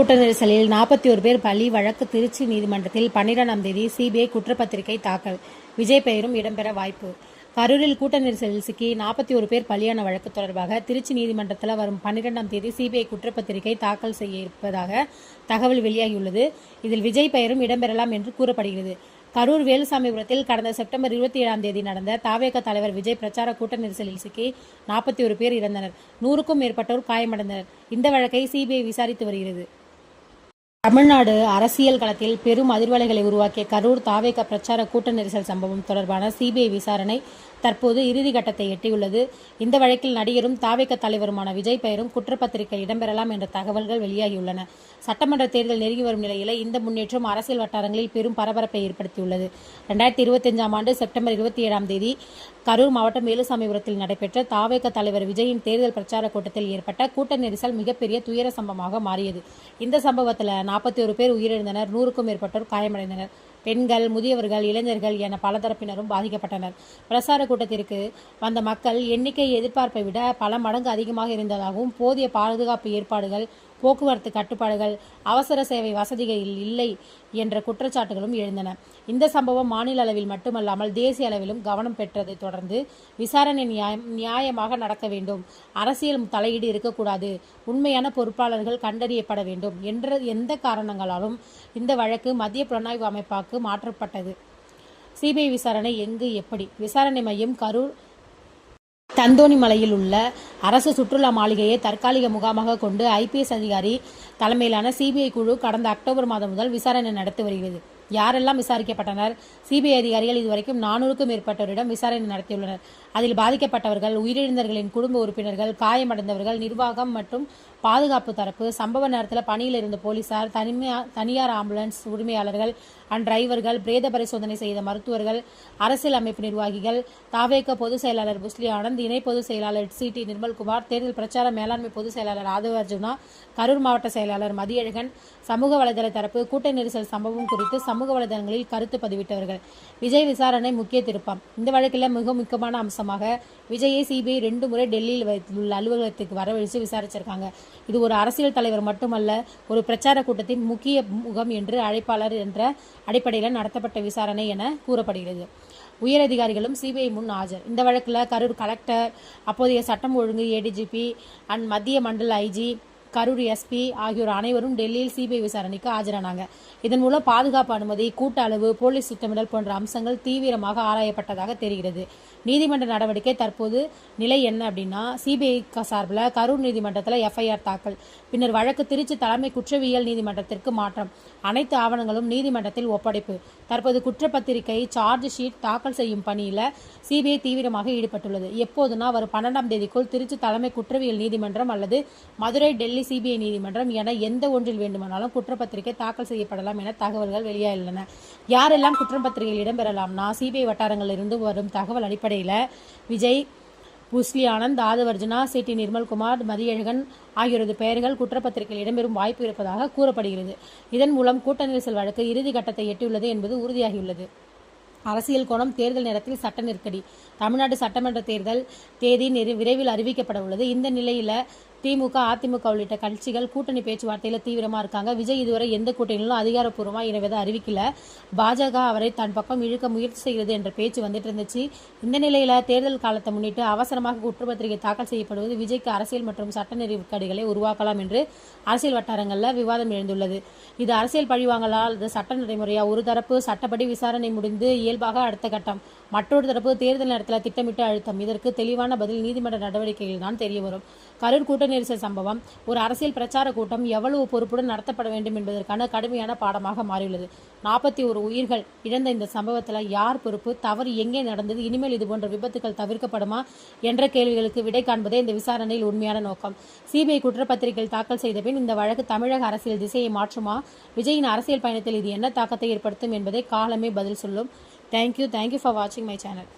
கூட்ட நெரிசலில் நாற்பத்தி ஒரு பேர் பலி வழக்கு திருச்சி நீதிமன்றத்தில் பன்னிரெண்டாம் தேதி சிபிஐ குற்றப்பத்திரிகை தாக்கல். விஜய் பெயரும் இடம்பெற வாய்ப்பு. கரூரில் கூட்ட நெரிசலில் சிக்கி நாற்பத்தி ஒரு பேர் பலியான வழக்கு தொடர்பாக திருச்சி நீதிமன்றத்தில் வரும் பன்னிரெண்டாம் தேதி சிபிஐ குற்றப்பத்திரிகை தாக்கல் செய்ய இருப்பதாக தகவல் வெளியாகியுள்ளது. இதில் விஜய் பெயரும் இடம்பெறலாம் என்று கூறப்படுகிறது. கரூர் வேலுசாமிபுரத்தில் கடந்த செப்டம்பர் இருபத்தி ஏழாம் தேதி நடந்த தாவேக தலைவர் விஜய் பிரச்சார கூட்ட நெரிசலில் சிக்கி நாற்பத்தி ஒரு பேர் இறந்தனர். நூறுக்கும் மேற்பட்டோர் காயமடைந்தனர். இந்த வழக்கை சிபிஐ விசாரித்து வருகிறது. தமிழ்நாடு அரசியல் களத்தில் பெரும் அதிர்வலைகளை உருவாக்கிய கரூர் தாவேக பிரச்சார கூட்ட நெரிசல் சம்பவம் தொடர்பான சிபிஐ விசாரணை தற்போது இறுதி கட்டத்தை எட்டியுள்ளது. இந்த வழக்கில் நடிகரும் தாவேக தலைவருமான விஜய் பெயரும் குற்றப்பத்திரிகை இடம்பெறலாம் என்ற தகவல்கள் வெளியாகியுள்ளன. சட்டமன்ற தேர்தல் நெருங்கி வரும் நிலையில் இந்த முன்னேற்றம் அரசியல் வட்டாரங்களில் பெரும் பரபரப்பை ஏற்படுத்தியுள்ளது. ரெண்டாயிரத்தி இருபத்தஞ்சாம் ஆண்டு செப்டம்பர் இருபத்தி ஏழாம் தேதி கரூர் மாவட்டம் வேலுசாமிபுரத்தில் நடைபெற்ற தாவேக தலைவர் விஜயின் தேர்தல் பிரச்சார கூட்டத்தில் ஏற்பட்ட கூட்ட நெரிசல் மிகப்பெரிய துயர சம்பவமாக மாறியது. இந்த சம்பவத்தில் நாற்பத்தி ஒரு பேர் உயிரிழந்தனர் நூறுக்கும் மேற்பட்டோர் காயமடைந்தனர். பெண்கள் முதியவர்கள் இளைஞர்கள் என பல தரப்பினரும் பாதிக்கப்பட்டனர். பிரசார கூட்டத்திற்கு வந்த மக்கள் எண்ணிக்கை எதிர்பார்ப்பை விட பல மடங்கு அதிகமாக இருந்ததாகவும் போதிய பாதுகாப்பு ஏற்பாடுகள் போக்குவரத்து கட்டுப்பாடுகள் அவசர சேவை வசதிகள் இல்லை என்ற குற்றச்சாட்டுகளும் எழுந்தன. இந்த சம்பவம் மாநில அளவில் மட்டுமல்லாமல் தேசிய அளவிலும் கவனம் பெற்றதை தொடர்ந்து விசாரணை நியாயம் நியாயமாக நடக்க வேண்டும். அரசியல் தலையீடு இருக்கக்கூடாது. உண்மையான பொறுப்பாளர்கள் கண்டறியப்பட வேண்டும் என்ற எந்த காரணங்களாலும் இந்த வழக்கு மத்திய புலனாய்வு அமைப்பாக்கு மாற்றப்பட்டது. சிபிஐ விசாரணை எங்கு எப்படி? விசாரணை மையம் கரூர் தந்தோணிமலையில் உள்ள அரசு சுற்றுலா மாளிகையை தற்காலிக முகாமாக கொண்டு ஐபிஎஸ் அதிகாரி தலைமையிலான சிபிஐ குழு கடந்த அக்டோபர் மாதம் முதல் விசாரணை நடத்தி வருகிறது. யாரெல்லாம் விசாரிக்கப்பட்டனர்? சிபிஐ அதிகாரிகள் இதுவரைக்கும் நானூறுக்கும் மேற்பட்டோரிடம் விசாரணை நடத்தியுள்ளனர். அதில் பாதிக்கப்பட்டவர்கள் உயிரிழந்தவர்களின் குடும்ப உறுப்பினர்கள் காயமடைந்தவர்கள் நிர்வாகம் மற்றும் பாதுகாப்பு தரப்பு சம்பவ நேரத்தில் பணியில் இருந்த போலீசார் தனிமையா தனியார் ஆம்புலன்ஸ் உரிமையாளர்கள் அண்ட் டிரைவர்கள் பிரேத பரிசோதனை செய்த மருத்துவர்கள் அரசியல் அமைப்பு நிர்வாகிகள் தாவேக பொதுச் செயலாளர் புஸ்லி ஆனந்த் இணை பொதுச் செயலாளர் சி டி நிர்மல்குமார் தேர்தல் பிரச்சார மேலாண்மை பொதுச் செயலாளர் ஆதவ அர்ஜுனா கரூர் மாவட்ட செயலாளர் மதியழகன் சமூக வலைதள தரப்பு கூட்ட நெரிசல் சம்பவம் குறித்து சமூக வலைதளங்களில் கருத்து பதிவிட்டவர்கள். விஜய் விசாரணை முக்கிய திருப்பம். இந்த வழக்கில் மிக முக்கியமான அம்சமாக விஜயை சிபிஐ ரெண்டு முறை டெல்லியில் உள்ள அலுவலகத்துக்கு வரவழைச்சு விசாரிச்சிருக்காங்க. இது ஒரு அரசியல் தலைவர் மட்டுமல்ல ஒரு பிரச்சார கூட்டத்தின் முக்கிய முகம் என்று அழைப்பாளர் என்ற அடிப்படையில் நடத்தப்பட்ட விசாரணை என கூறப்படுகிறது. உயரதிகாரிகளும் சிபிஐ முன் ஆஜர். இந்த வழக்கில் கரூர் கலெக்டர் அப்போதைய சட்டம் ஒழுங்கு ஏடிஜிபி அண்ட் மத்திய மண்டல ஐஜி கரூர் எஸ்பி ஆகியோர் அனைவரும் டெல்லியில் சிபிஐ விசாரணைக்கு ஆஜரானாங்க. இதன் மூலம் பாதுகாப்பு அனுமதி கூட்ட அளவு போலீஸ் திட்டமிடல் போன்ற அம்சங்கள் தீவிரமாக ஆராயப்பட்டதாக தெரிகிறது. நீதிமன்ற நடவடிக்கை தற்போது நிலை என்ன அப்படின்னா சிபிஐ சார்பில் கரூர் நீதிமன்றத்தில் எஃப்ஐஆர் தாக்கல். பின்னர் வழக்கு திருச்சி தலைமை குற்றவியல் நீதிமன்றத்திற்கு மாற்றம். அனைத்து ஆவணங்களும் நீதிமன்றத்தில் ஒப்படைப்பு. தற்போது குற்றப்பத்திரிகை சார்ஜ் ஷீட் தாக்கல் செய்யும் பணியில் சிபிஐ தீவிரமாக ஈடுபட்டுள்ளது. எப்போதுனா வரும் பன்னெண்டாம் தேதிக்குள் திருச்சி தலைமை குற்றவியல் நீதிமன்றம் அல்லது மதுரை டெல்லி டெல்லி சிபிஐ நீதிமன்றம் என எந்த ஒன்றில் வேண்டுமானாலும் குற்றப்பத்திரிகை தாக்கல் செய்யப்படலாம் என தகவல்கள் வெளியாகியுள்ளன. யாரெல்லாம் குற்றப்பத்திரிகையில் இடம்பெறலாம்னா சிபிஐ வட்டாரங்களில் இருந்து வரும் தகவல் அடிப்படையில் விஜய் புஸ்லி ஆனந்த் ஆதவர்ஜுனா சிடி நிர்மல்குமார் மதியழகன் ஆகியோரது பெயர்கள் குற்றப்பத்திரிகையில் இடம்பெறும் வாய்ப்பு இருப்பதாக கூறப்படுகிறது. இதன் மூலம் கூட்ட நெரிசல் வழக்கு இறுதி கட்டத்தை எட்டியுள்ளது என்பது உறுதியாகியுள்ளது. அரசியல் கோணம் தேர்தல் நேரத்தில் சட்ட நெருக்கடி. தமிழ்நாடு சட்டமன்ற தேர்தல் தேதி விரைவில் அறிவிக்கப்பட உள்ளது. இந்த நிலையில திமுக அதிமுக உள்ளிட்ட கட்சிகள் கூட்டணி பேச்சுவார்த்தையில் தீவிரமா இருக்காங்க. விஜய் இதுவரை எந்த கூட்டணியிலும் அதிகாரப்பூர்வமாக இணைவதை அறிவிக்கல. பாஜக அவரை தன் பக்கம் இழுக்க முயற்சி செய்கிறது என்ற பேச்சு வந்துட்டு இருந்துச்சு. இந்த நிலையில தேர்தல் காலத்தை முன்னிட்டு அவசரமாக குற்றப்பத்திரிகை தாக்கல் செய்யப்படுவது விஜய்க்கு அரசியல் மற்றும் சட்ட நெருக்கடிகளை உருவாக்கலாம் என்று அரசியல் வட்டாரங்களில் விவாதம் எழுந்துள்ளது. இது அரசியல் பழிவாங்கலால் சட்ட நடைமுறையா? ஒரு தரப்பு சட்டப்படி விசாரணை முடிந்து இயல்பாக அடுத்த கட்டம். மற்றொரு தரப்பு தேர்தல் நேரத்தில் திட்டமிட்ட அழுத்தம். இதற்கு தெளிவான பதில் நீதிமன்ற நடவடிக்கையில் தான் தெரிய வரும் கரூர் கூட்ட நெரிசல் சம்பவம். ஒரு அரசியல் பிரச்சார கூட்டம் எவ்வளவு பொறுப்புடன் நடத்தப்பட வேண்டும் என்பதற்கான கடுமையான பாடமாக மாறியுள்ளது. நாற்பத்தி ஒரு உயிர்கள் இழந்த இந்த சம்பவத்தில் யார் பொறுப்பு? தவறு எங்கே நடந்தது? இனிமேல் இது போன்ற விபத்துகள் தவிர்க்கப்படுமா என்ற கேள்விகளுக்கு விடை காண்பதே இந்த விசாரணையில் உண்மையான நோக்கம். சிபிஐ குற்றப்பத்திரிகையில் தாக்கல் செய்த பின் இந்த வழக்கு தமிழக அரசியல் திசையை மாற்றுமா? விஜயின் அரசியல் பயணத்தில் இது என்ன தாக்கத்தை ஏற்படுத்தும் என்பதை காலமே பதில் சொல்லும். Thank you thank you for வாட்சிங் மை சேனல்